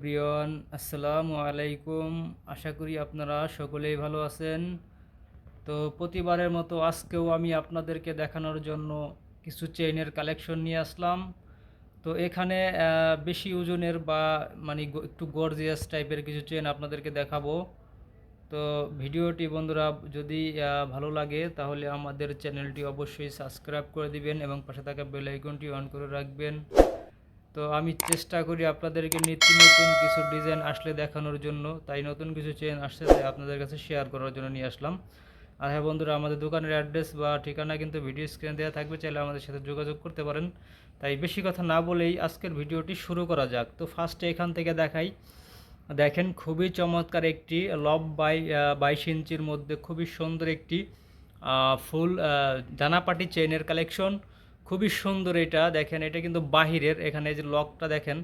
প্রিয়ন আসসালামু আলাইকুম। আশা করি আপনারা সকলেই ভালো আছেন। তো প্রতিবারের মতো আজকেও আমি আপনাদেরকে দেখানোর জন্য কিছু চেইনের কালেকশন নিয়ে আসলাম। তো এখানে বেশি ওজনের বা মানে একটু গর্জিয়াস টাইপের কিছু চেন আপনাদেরকে দেখাবো। তো ভিডিওটি বন্ধুরা, যদি ভালো লাগে, তাহলে আমাদের চ্যানেলটি অবশ্যই সাবস্ক্রাইব করে দিবেন এবং পাশে থাকা বেল আইকনটি অন করে রাখবেন। তো আমি চেষ্টা করি আপনাদেরকে নিত্য নতুন কিছু ডিজাইন আসলে দেখানোর জন্য। তাই নতুন কিছু চেন আসছে তাই আপনাদের কাছে শেয়ার করার জন্য নিয়ে আসলাম। আর হ্যাঁ বন্ধুরা আমাদের দোকানের অ্যাড্রেস বা ঠিকানা কিন্তু ভিডিও স্ক্রিনে দেওয়া থাকবে চাইলে আমাদের সাথে যোগাযোগ করতে পারেন। তাই বেশি কথা না বলেই আজকের ভিডিওটি শুরু করা যাক। তো ফার্স্টে এখান থেকে দেখাই। দেখেন খুবই চমৎকার একটি লব বাই বাইশ ইঞ্চির মধ্যে খুবই সুন্দর একটি ফুল আহ, দানাপাটি চেইনের কালেকশন খুবই সুন্দর এটা, দেখেন, এটা কিন্তু বাহিরের, এখানে যে লকটা দেখেন,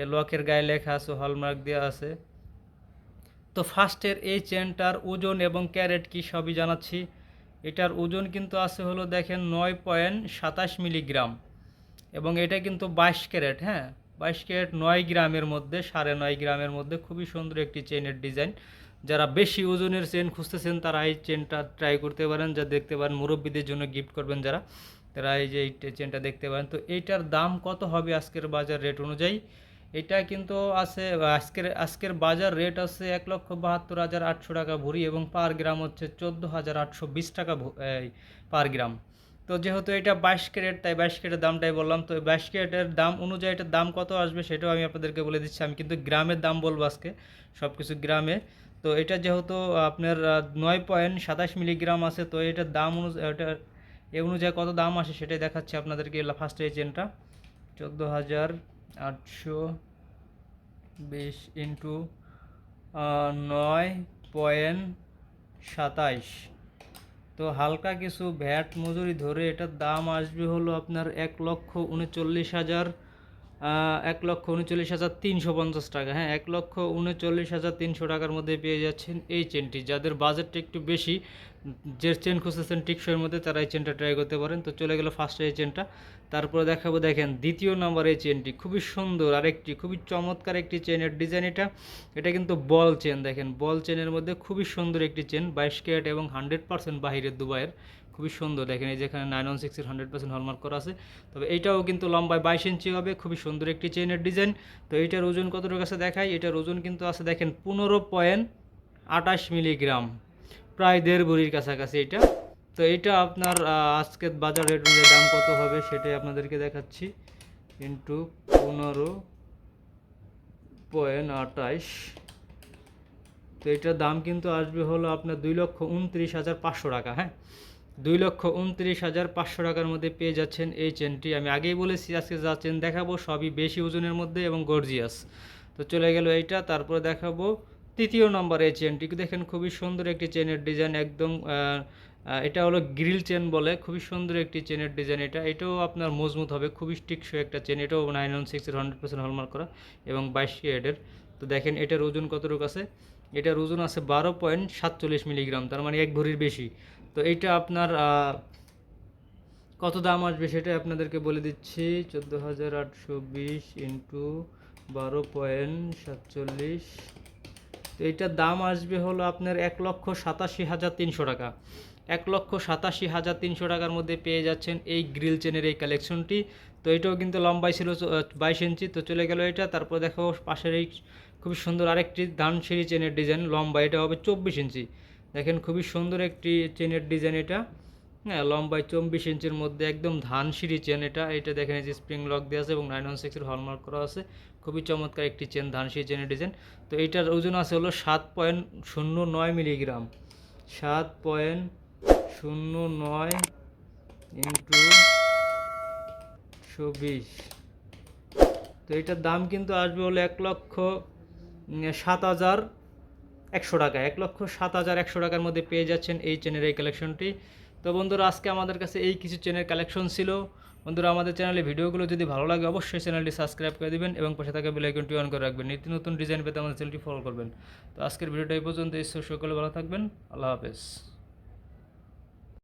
এই লকের গায়ে লেখা আছে হলমার্ক দেওয়া আছে। তো ফার্স্টের এই চেনটার ওজন এবং ক্যারেট কি সবই জানাচ্ছি। এটার ওজন কিন্তু আছে হলো দেখেন নয় পয়েন্ট সাতাশ মিলিগ্রাম। এবং এটা কিন্তু বাইশ ক্যারেট হ্যাঁ? বাইশ ক্যারেট নয় গ্রামের মধ্যে, সাড়ে নয় গ্রামের মধ্যে খুবই সুন্দর একটি চেনের ডিজাইন। যারা বেশি ওজনের চেন খুঁজতেছেন, তারা এই চেনটা ট্রাই করতে পারেন, যা দেখতে পারেন, মুরব্বীদের জন্য গিফট করবেন যারা। তারা এই যে এই চেনটা দেখতে পারেন। তো এইটার দাম কত হবে আজকের বাজার রেট অনুযায়ী? এটা কিন্তু আছে, আজকের আজকের বাজার রেট আছে এক লক্ষ বাহাত্তর হাজার আটশো টাকা ভরি এবং পার গ্রাম হচ্ছে চোদ্দ হাজার আটশো বিশ টাকা পার গ্রাম তো যেহেতু এটা বাইশ ক্যারেট, তাই বাইশ ক্যারেটের দামটাই বললাম। তো বাইশ ক্যারেটের দাম অনুযায়ী এটার দাম কত আসবে সেটাও আমি আপনাদেরকে বলে দিচ্ছি। আমি কিন্তু গ্রামের দাম বলব আজকে সব কিছু গ্রামে। তো এটা যেহেতু আপনার নয় পয়েন্ট সাতাশ মিলিগ্রাম আছে, তো এটার দাম অনুযায়ী এটার এ অনুযায়ী কত দাম আসে সেটাই দেখাচ্ছে আপনাদেরকে ফার্স্টে এই চেনটা চোদ্দ হাজার আটশো বিশ ইন্টু নয় পয়েন্ট সাতাইশ তো হালকা কিছু ভ্যাট মজুরি ধরে এটার দাম আসবে হলো আপনার এক লক্ষ উনচল্লিশ হাজার এক লক্ষ উনচল্লিশ হাজার তিনশো পঞ্চাশ টাকা। হ্যাঁ এক লক্ষ উনচল্লিশ হাজার তিনশো টাকার মধ্যে পেয়ে যাচ্ছেন এই চেনটি। যাদের বাজেটটা একটু বেশি, যে চেন খুঁজতেছেন টিকসইয়ের মধ্যে তারা এই চেনটা ট্রাই করতে পারেন। তো চলে গেল ফার্স্টে এই চেনটা। তারপরে দেখাবো, দেখেন, দ্বিতীয় নম্বর এই চেনটি। খুবই সুন্দর আরেকটি, খুবই চমৎকার একটি চেনের ডিজাইন এটা এটা কিন্তু বল চেন, দেখেন। বল চেনের মধ্যে খুবই সুন্দর একটি চেন, বাইশ ক্যারেট এবং হান্ড্রেড পার্সেন্ট বাহিরের দুবাইয়ের। খুবই সুন্দর। দেখেন এই যেখানে নাইন ওয়ান সিক্সের হান্ড্রেড পার্সেন্ট হলমার্ক করা আছে। তবে এইটাও কিন্তু লম্বায় বাইশ ইঞ্চি হবে, খুবই সুন্দর একটি চেনের ডিজাইন তো এইটার ওজন কতটুকু আছে দেখাই? এটার ওজন কিন্তু আছে দেখেন পনেরো পয়েন্ট আটাশ মিলিগ্রাম প্রায় দেড় ভরির কাছাকাছি এটা। তো এটা আপনার আজকের বাজার রেট অনুযায়ী দাম কত হবে সেটাই আপনাদেরকে দেখাচ্ছি। ইন্টু পনেরো পয়েন্ট আটাইশ তো এটার দাম কিন্তু আসবে হলো আপনার দুই লক্ষ উনত্রিশ হাজার পাঁচশো টাকা হ্যাঁ? দুই লক্ষ উনত্রিশ হাজার পাঁচশো টাকার মধ্যে পেয়ে যাচ্ছেন এই চেনটি। আমি আগেই বলেছি, আজকে যা চেন দেখাবো সবই বেশি ওজনের মধ্যে এবং গর্জিয়াস। তো চলে গেল এইটা, তারপরে দেখাবো তৃতীয় নম্বর এই চেনটি। দেখেন, খুবই সুন্দর একটি চেনের ডিজাইন, একদম এটা হলো গ্রিল চেন বলে, খুবই সুন্দর একটি চেনের ডিজাইন এটা। এটাও আপনার মজবুত হবে, খুবই টিকসই একটা চেন, এটাও নাইন ওয়ান সিক্সের হান্ড্রেড পার্সেন্ট হলমার্ক করা এবং বাইশ এডের তো দেখেন, এটার ওজন কতটুকু আছে? এটার ওজন আছে বারো পয়েন্ট সাতচল্লিশ মিলিগ্রাম তার মানে এক ভরির বেশি। তো এইটা আপনার কত দাম আসবে সেটা আপনাদেরকে বলে দিচ্ছি। চোদ্দ হাজার আটশো বিশ ইন্টু বারো পয়েন্ট সাতচল্লিশ। তো এইটার দাম আসবে হলো আপনার এক লক্ষ সাতাশি হাজার তিনশো টাকা। এক লক্ষ সাতাশি হাজার তিনশো টাকার মধ্যে পেয়ে যাচ্ছেন এই গ্রিল চেনের এই কালেকশনটি। তো এটাও কিন্তু লম্বাই ছিল বাইশ ইঞ্চি, তো চলে গেল এটা। তারপর দেখো পাশের এই খুবই সুন্দর আরেকটি ধান সিঁড়ি চেনের ডিজাইন লম্বা এটা হবে চব্বিশ ইঞ্চি। দেখেন খুবই সুন্দর একটি চেনের ডিজাইন এটা। হ্যাঁ লম্বায় চব্বিশ ইঞ্চির মধ্যে একদম ধানসিঁড়ি চেন এটা। এটা দেখেন এই যে স্প্রিং লক দেওয়া আছে এবং নাইন ওয়ান সিক্সের হলমার্ক করা আছে। খুবই চমৎকার একটি চেন, ধানসিঁড়ি চেনের ডিজাইন। তো এইটার ওজন আছে হলো সাত পয়েন্ট শূন্য নয় মিলিগ্রাম। সাত পয়েন্ট শূন্য নয় ইন্টু চব্বিশ। তো এটার দাম কিন্তু আসবে হলো এক লক্ষ সাত হাজার একশো টাকা, এক লক্ষ সাত হাজার একশো টাকার মধ্যে পেয়ে যাচ্ছেন এই চেনের এই কালেকশনটি তো বন্ধুরা, আজকে আমাদের কাছে এই কিছু চেনের কালেকশন ছিল। বন্ধুরা, আমাদের চ্যানেলে ভিডিওগুলো যদি ভালো লাগে, অবশ্যই চ্যানেলটি সাবস্ক্রাইব করে দেবেন এবং পাশে থাকা বেলাইকনটি অন করে রাখবেন। নিত্য নতুন ডিজাইন পেতে আমাদের চ্যানেলটি ফলো করবেন। তো আজকের ভিডিওটা এই পর্যন্ত এই সকলে ভালো থাকবেন। আল্লাহ হাফেজ।